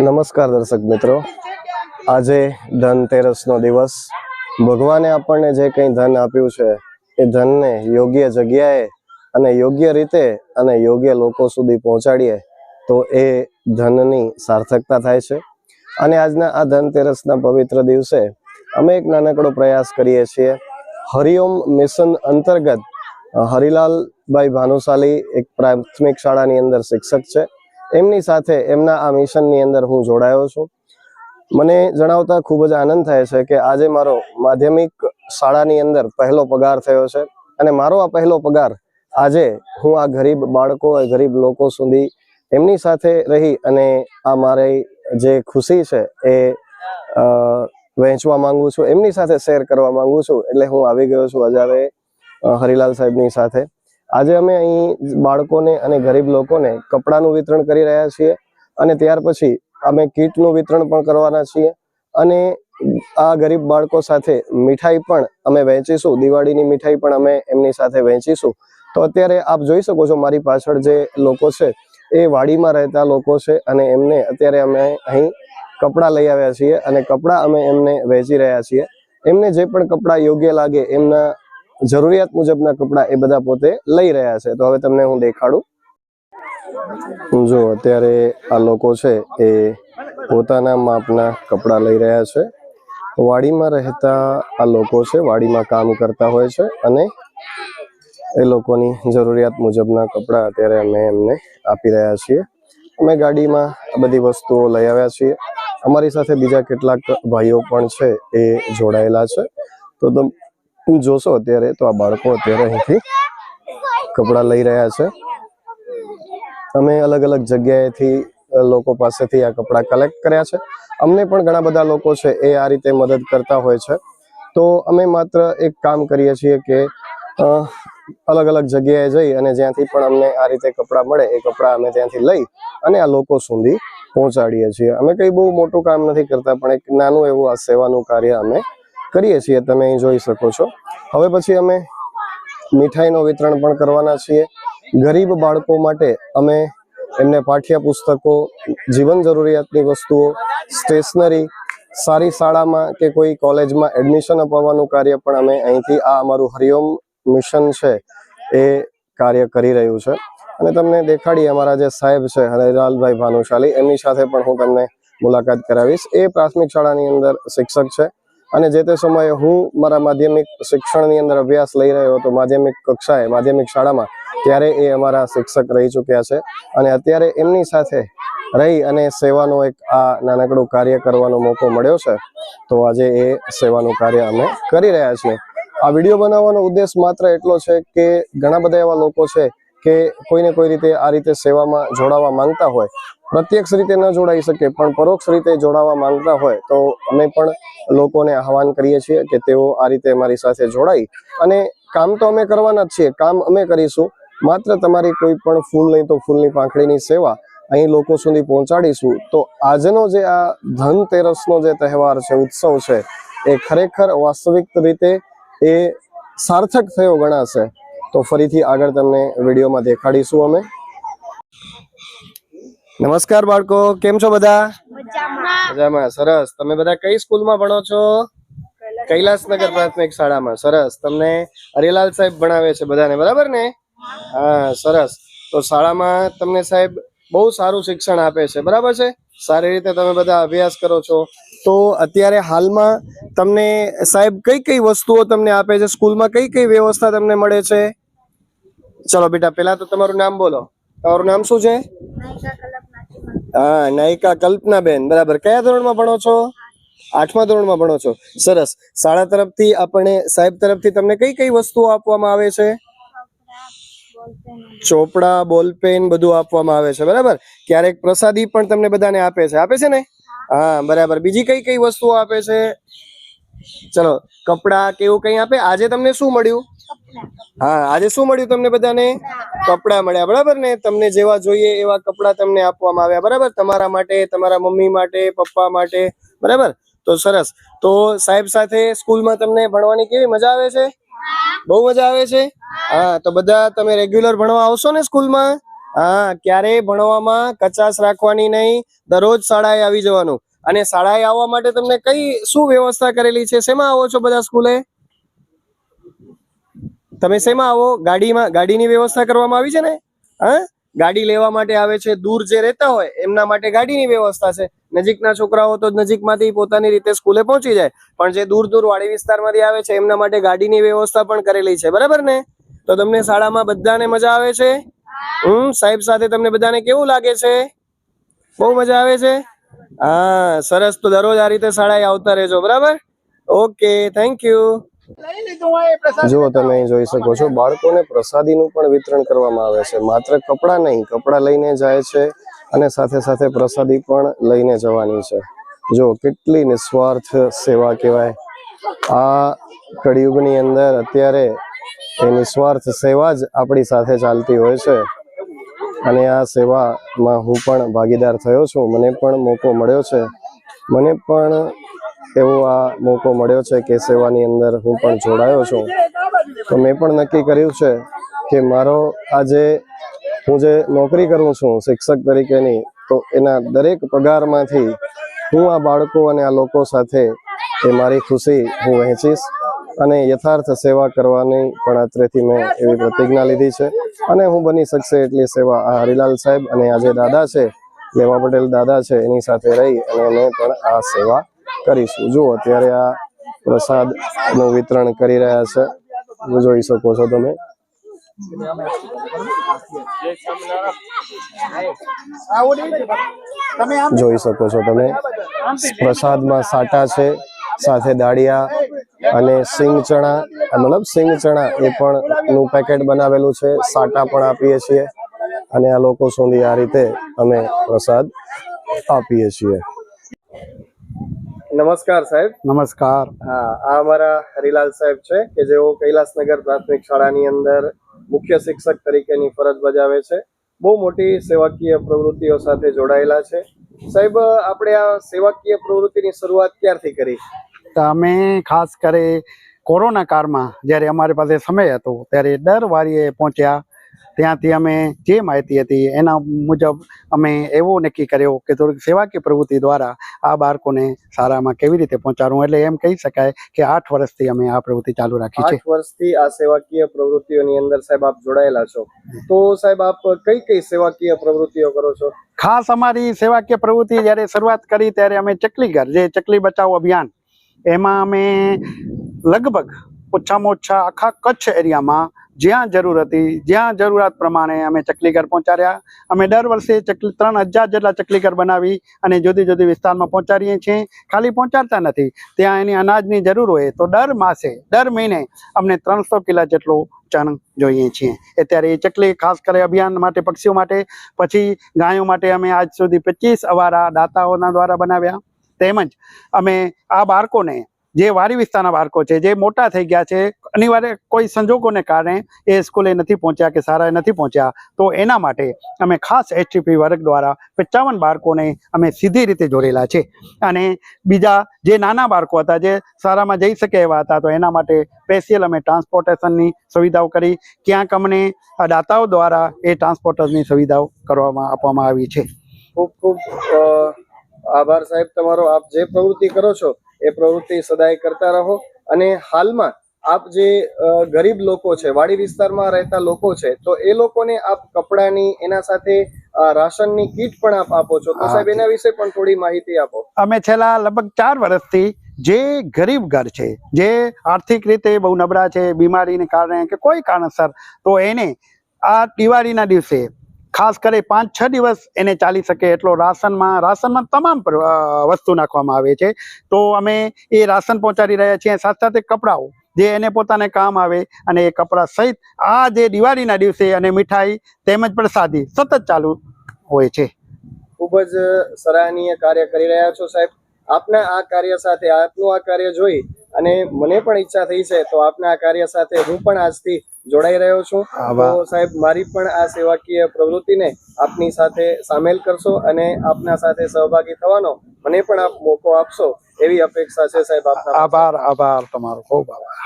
નમસ્કાર દર્શક મિત્રો. આજે ધનતેરસનો દિવસ. ભગવાને આપણને જે કંઈ ધન આપ્યું છે, એ ધનને યોગ્ય જગ્યાએ અને યોગ્ય રીતે અને યોગ્ય લોકો સુધી પહોંચાડીએ, તો એ ધનની સાર્થકતા થાય છે. અને આજના આ ધનતેરસના પવિત્ર દિવસે અમે એક નાનકડો પ્રયાસ કરીએ છીએ. હરિઓમ મિશન અંતર્ગત હરિલાલભાઈ ભાનુશાલી એક પ્રાથમિક શાળાની અંદર શિક્ષક છે. એમની સાથે એમના આ મિશનની અંદર હું જોડાયો છું. મને જણાવતા ખૂબ જ આનંદ થાય છે કે આજે મારો માધ્યમિક શાળાની અંદર પહેલો પગાર થયો છે અને મારો આ પહેલો પગાર આજે હું આ ગરીબ બાળકો ગરીબ લોકો સુધી એમની સાથે રહી અને આ મારી જે ખુશી છે એ વહેંચવા માંગુ છું. એમની સાથે શેર કરવા માંગુ છું. એટલે હું આવી ગયો છું હજારે હરિલાલ સાહેબની સાથે. આજે અમે અહીં બાળકોને અને ગરીબ લોકોને કપડાનું વિતરણ કરી રહ્યા છીએ અને ત્યાર પછી અમે કીટનું વિતરણ પણ કરવાના છીએ અને આ ગરીબ બાળકો સાથે મીઠાઈ પણ અમે વહેંચીશું, દિવાળીની મીઠાઈ પણ અમે એમની સાથે વહેંચીશું. તો અત્યારે આપ જોઈ શકો છો મારી પાછળ જે લોકો છે, એ વાડીમાં રહેતા લોકો છે અને એમને અત્યારે અમે અહીં કપડાં લઈ આવ્યા છીએ અને કપડાં અમે એમને વહેંચી રહ્યા છીએ. એમને જે પણ કપડાં યોગ્ય લાગે એમના જરૂરિયાત મુજબના કપડાં એ બધા પોતે લઈ રહ્યા છે. તો હવે તમને હું દેખાડું. જો અત્યારે આ લોકો છે એ પોતાના માપના કપડાં લઈ રહ્યા છે. વાડીમાં રહેતા આ લોકો છે, વાડીમાં કામ કરતા હોય છે અને એ લોકોની જરૂરિયાત મુજબના કપડાં અત્યારે અમે એમને આપી રહ્યા છીએ. અમે ગાડીમાં આ બધી વસ્તુઓ લઈ આવ્યા છીએ. અમારી સાથે બીજા કેટલાક ભાઈઓ પણ છે એ જોડાયેલા છે. તો તમે જોશો અત્યારે તો આ બાળકો અત્યારે અહીંથી કપડાં લઈ રહ્યા છે. અમે અલગ અલગ જગ્યાએથી લોકો પાસેથી આ કપડાં કલેક્ટ કર્યા છે. અમને પણ ઘણા બધા લોકો છે એ આ રીતે મદદ કરતા હોય છે. તો અમે માત્ર એક કામ કરીએ છીએ કે અલગ અલગ જગ્યાએ જઈ અને જ્યાંથી પણ અમને આ રીતે કપડાં મળે એ કપડાં અમે ત્યાંથી લઈ અને આ લોકો સુધી પહોંચાડીએ છીએ. અમે કંઈ બહુ મોટું કામ નથી કરતા પણ એક નાનું એવું આ સેવાનું કાર્ય અમે કરીએ છીએ, તમે અહીં જોઈ શકો છો. હવે પછી અમે મીઠાઈનું વિતરણ પણ કરવાના છીએ. ગરીબ બાળકો માટે અમે એમને પાઠ્યપુસ્તકો, જીવન જરૂરિયાતની વસ્તુઓ, સ્ટેશનરી, સારી શાળામાં કે કોઈ કોલેજમાં એડમિશન અપાવવાનું કાર્ય પણ અમે અહીંથી આ અમારું હરિઓમ મિશન છે એ કાર્ય કરી રહ્યું છે. અને તમને દેખાડી અમારા જે સાહેબ છે, હરિલાલભાઈ ભાનુશાલી, એમની સાથે પણ હું તમને મુલાકાત કરાવીશ. એ પ્રાથમિક શાળાની અંદર શિક્ષક છે. અને જે તે સમયે હું મારા માધ્યમિક શિક્ષણની અંદર અભ્યાસ લઈ રહ્યો હતો, માધ્યમિક કક્ષાએ, માધ્યમિક શાળામાં, ત્યારે એ અમારા શિક્ષક રહી ચૂક્યા છે. અને અત્યારે એમની સાથે રહી અને સેવાનો એક આ નાનકડું કાર્ય કરવાનો મોકો મળ્યો છે, તો આજે એ સેવાનું કાર્ય અમે કરી રહ્યા છીએ. આ વીડિયો બનાવવાનો ઉદ્દેશ માત્ર એટલો છે કે ઘણા બધા એવા લોકો છે કે કોઈને કોઈ રીતે આ રીતે સેવામાં જોડાવા માંગતા હોય પ્રત્યક્ષ રીતે ન જોડાઈ શકે, પણ પરોક્ષ રીતે જોડાવા માંગતા હોય તો અમે પણ લોકોને આહવાન કરીએ છીએ કે તેઓ આ રીતે અમારી સાથે જોડાઈ. અને કામ તો અમે કરવાના જ છીએ, કામ અમે કરીશું. માત્ર તમારી કોઈ પણ ફૂલ નહીં તો ફૂલની પાંખડીની સેવા અહીં લોકો સુધી પહોંચાડીશું. તો આજનો જે આ ધનતેરસનો જે તહેવાર છે, ઉત્સવ છે, એ ખરેખર વાસ્તવિક રીતે એ સાર્થક થયો ગણાશે. તો ફરીથી આગળ તમને વિડીયોમાં દેખાડીશું અમે. નમસ્કાર બાળકો કેમ છો બધા? મજામાં. સરસ. તમે બધા કઈ સ્કૂલમાં ભણો છો? કૈલાસનગર પ્રાથમિક શાળામાં. સરસ. તમને હરિલાલ સાહેબ ભણાવે છે બધાને બરાબર ને? હા સરસ. તો શાળામાં તમને સાહેબ બહુ સારું શિક્ષણ આપે છે બરાબર છે? સારી રીતે તમે બધા અભ્યાસ કરો છો. તો અત્યારે હાલમાં તમને સાહેબ કઈ કઈ વસ્તુઓ તમને આપે છે? સ્કૂલમાં કઈ કઈ વ્યવસ્થા તમને મળે છે? ચલો બેટા પેલા તો તમારું નામ બોલો. તમારું નામ શું છે? હા નાયિકા કલ્પનાબેન બરાબર. કયા ધોરણમાં ભણો છો? આઠમા ધોરણમાં ભણો છો. સરસ. શાળા તરફથી આપણે સાહેબ તરફથી તમને કઈ કઈ વસ્તુઓ આપવામાં આવે છે? ચોપડા બોલપેન બધું આપવામાં આવે છે બરાબર? ક્યારેક પ્રસાદી પણ તમને બધાને આપે છે. આપે છે ને? હા બરાબર. બીજી કઈ કઈ વસ્તુઓ આપે છે? ચલો કપડા કે એવું કઈ આપે? આજે તમને શું મળ્યું? હા આજે શું મળ્યું તમને બધાને? કપડા મળ્યા, બરાબર ને? તમને જેવા જોઈએ એવા કપડા તમને આપવામાં આવ્યા, બરાબર? તમારા માટે, તમારા મમ્મી માટે, પપ્પા માટે, બરાબર? તો સરસ. તો સાહેબ સાથે સ્કૂલમાં તમને ભણવાની કેવી મજા આવે છે? બહુ મજા આવે છે? હા, તો બધા તમે રેગ્યુલર ભણવા આવશો ને સ્કૂલમાં? હા, ક્યારેય ભણવામાં કચાશ રાખવાની નહીં. દરરોજ શાળાએ આવી જવાનું. અને શાળાએ આવવા માટે તમને કઈ, શું વ્યવસ્થા કરેલી છે? શેમાં આવો છો બધા સ્કૂલે? તમે શેમાં આવો? ગાડીમાં ગાડીની વ્યવસ્થા કરવામાં આવી છે ને? હા? ગાડી લેવા માટે આવે છે, દૂર જે રહેતા હોય, એમના માટે ગાડીની વ્યવસ્થા છે. નજીકના છોકરાઓ તો નજીકમાંથી પોતાની રીતે સ્કૂલે પહોંચી જાય, પણ જે દૂર દૂર વાડી વિસ્તારમાંથી આવે છે, એમના માટે ગાડીની વ્યવસ્થા પણ કરેલી છે. બરાબર ને? તો તમને શાળામાં બધાને મજા આવે છે? હમ, સાહેબ સાથે તમને બધાને કેવું લાગે છે? બહુ મજા આવે છે? હા, સરસ. તો દરરોજ આ રીતે શાળાએ આવતા રહેજો. બરાબર? Okay, thank you. જો તમે અહીં જોઈ શકો છો બાળકોને પ્રસાદીનું પણ વિતરણ કરવામાં આવે છે. માત્ર કપડાં નહીં કપડાં લઈને જાય છે અને સાથે સાથે પ્રસાદી પણ લઈને જવાની છે. જો કેટલી નિસ્વાર્થ સેવા કહેવાય. આ કળિયુગની અંદર અત્યારે એ નિસ્વાર્થ સેવા જ આપણી સાથે ચાલતી હોય છે. અને આ સેવામાં હું પણ ભાગીદાર થયો છું. મને પણ મોકો મળ્યો છે. મને પણ એવો આ મોકો મળ્યો છે કે સેવાની અંદર હું પણ જોડાયો છું. તો મેં પણ નક્કી કર્યું છે કે મારો આજે હું જે નોકરી કરું છું શિક્ષક તરીકેની, તો એના દરેક પગારમાંથી હું આ બાળકો અને આ લોકો સાથે એ મારી ખુશી હું વહેંચીશ અને યથાર્થ સેવા કરવાની પણ અત્રેથી મેં એવી પ્રતિજ્ઞા લીધી છે. અને હું બની શકશે એટલી સેવા આ હરિલાલ સાહેબ અને આ જે દાદા છે, લેવા પટેલ દાદા છે, એની સાથે રહી અને મેં પણ આ સેવા કરીશું. જુઓ, અત્યારે આ પ્રસાદનું વિતરણ કરી રહ્યા છે. જોઈ શકો છો તમે. જોઈ શકો છો તમે. પ્રસાદમાં સાટા છે, સાથે દાળિયા અને સિંગ ચણા મતલબ સિંગ ચણા એ પણ નું પેકેટ બનાવેલું છે. સાટા પણ આપીએ છીએ. અને આ લોકો સુધી આ રીતે અમે પ્રસાદ આપીએ છીએ. નમસ્કાર સાહેબ. નમસ્કાર. હા આ અમારા હરિલાલ સાહેબ છે કે જેઓ કૈલાસનગર પ્રાથમિક શાળાની અંદર મુખ્ય શિક્ષક તરીકેની ફરજ બજાવે છે. બહુ મોટી સેવાકીય પ્રવૃત્તિઓ સાથે જોડાયેલા છે. સાહેબ આપણે આ સેવાકીય પ્રવૃત્તિની શરૂઆત ક્યારથી કરી? અમે ખાસ કરી કોરોના કાળમાં જ્યારે અમારી પાસે સમય હતો ત્યારે દર વારીએ પહોંચ્યા ત્યાંથી અમે જે માહિતી હતી એના મુજબ અમે એવો નક્કી કર્યો કે થોડીક સેવાકીય પ્રવૃત્તિ દ્વારા આ બાળકોને શાળામાં કેવી રીતે પહોંચાડવું? એટલે એમ કહી શકાય કે આઠ વર્ષથી અમે આ પ્રવૃત્તિ ચાલુ રાખી છે. આઠ વર્ષથી આ સેવાકીય પ્રવૃત્તિઓની અંદર સાહેબ આપ જોડાયેલા છો. તો સાહેબ આપ કઈ કઈ સેવાકીય પ્રવૃત્તિઓ કરો છો? ખાસ અમારી સેવાકીય પ્રવૃત્તિ જ્યારે શરૂઆત કરી ત્યારે અમે ચકલી ઘર જે ચકલી બચાવ અભિયાન એમાં અમે લગભગ ઓછામાં ઓછા આખા કચ્છ એરિયામાં જ્યાં જરૂર હતી, જ્યાં જરૂરિયાત પ્રમાણે અમે ચકલીઘર પહોંચાડ્યા. અમે દર વર્ષે ચકલી ત્રણ હજાર જેટલા ચકલીઘર બનાવી અને જુદી જુદી વિસ્તારમાં પહોંચાડીએ છીએ. ખાલી પહોંચાડતા નથી, ત્યાં એની અનાજની જરૂર હોય તો દર માસે, દર મહિને અમને ત્રણસો કિલો જેટલું ચણ જોઈએ છીએ. અત્યારે એ ચકલી ખાસ કરી અભિયાન માટે, પક્ષીઓ માટે, પછી ગાયો માટે અમે આજ સુધી પચીસ અવારા દાતાઓના દ્વારા બનાવ્યા. તેમજ અમે આ બાળકોને જે વારી વિસ્તારના બાળકો છે, જે મોટા થઈ ગયા છે, અનિવાર્ય કોઈ સંજોગોને કારણે એ સ્કૂલે નથી પહોંચ્યા કે શાળાએ નથી પહોંચ્યા, તો એના માટે અમે ખાસ એચટીપી વર્ગ દ્વારા પંચાવન બાળકોને અમે સીધી રીતે જોડેલા છે. અને બીજા જે નાના બાળકો હતા, જે શાળામાં જઈ શકે એવા હતા, તો એના માટે સ્પેશિયલ અમે ટ્રાન્સપોર્ટેશનની સુવિધાઓ કરી. ક્યાંક અમને દાતાઓ દ્વારા એ ટ્રાન્સપોર્ટરની સુવિધાઓ કરવામાં આપવામાં આવી છે. ખૂબ ખૂબ આભાર સાહેબ તમારો. આપ જે પ્રવૃત્તિ કરો છો એ પ્રવૃત્તિ સદાય કરતા રહો. અને હાલમાં આપ જે ગરીબ લોકો છે વાડી વિસ્તારમાં રહેતા લોકો છે તો એ લોકોને આપ કપડાની એના સાથે રાશનની કીટ પણ આપ આપો છો. તો સાહેબ એના વિશે પણ થોડી માહિતી આપો. અમે છેલ્લા લગભગ ચાર વર્ષથી જે ગરીબ ઘર છે જે આર્થિક રીતે બહુ નબળા છે બીમારીને કારણે કે કોઈ કારણસર તો એને આ દિવાળીના દિવસે ખાસ કરી પાંચ છ દિવસ એને ચાલી શકે એટલો રાશનમાં રાશનમાં તમામ વસ્તુ નાખવામાં આવે છે. તો અમે એ રાશન પહોંચાડી રહ્યા છીએ. સાથે સાથે કપડાઓ જે એને પોતાને કામ આવે અને એ કપડાં સહિત આ જે દિવાળીના દિવસે અને મીઠાઈ તેમજ પ્રસાદી સતત ચાલુ હોય છે. ખૂબ જ સરાહનીય કાર્ય કરી રહ્યા છો સાહેબ. આપના આ કાર્ય સાથે, આપનું આ કાર્ય જોઈ અને મને પણ ઈચ્છા થઈ છે તો આપના આ કાર્ય સાથે હું પણ આજથી જોડાઈ રહ્યો છું. તો સાહેબ મારી પણ આ સેવાકીય પ્રવૃત્તિને આપની સાથે સામેલ કરશો અને આપના સાથે સહભાગી થવાનો મને પણ આપ મોકો આપશો એવી અપેક્ષા છે સાહેબ આપના આભાર આભાર તમારો. ખૂબ આભાર.